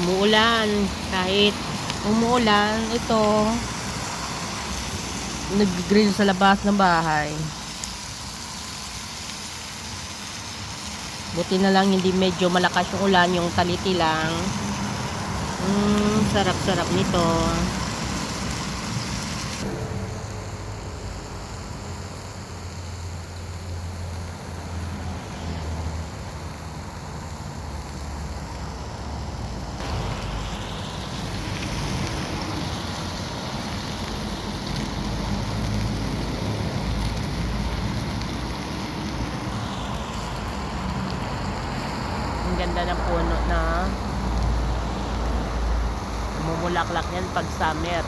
Umuulan. Kahit umuulan, ito, nag-grill sa labas ng bahay. Buti na lang hindi medyo malakas yung ulan, yung taliti lang. Mm, sarap-sarap nito. Ganda ng puno na. Mumulaklak yan pag summer.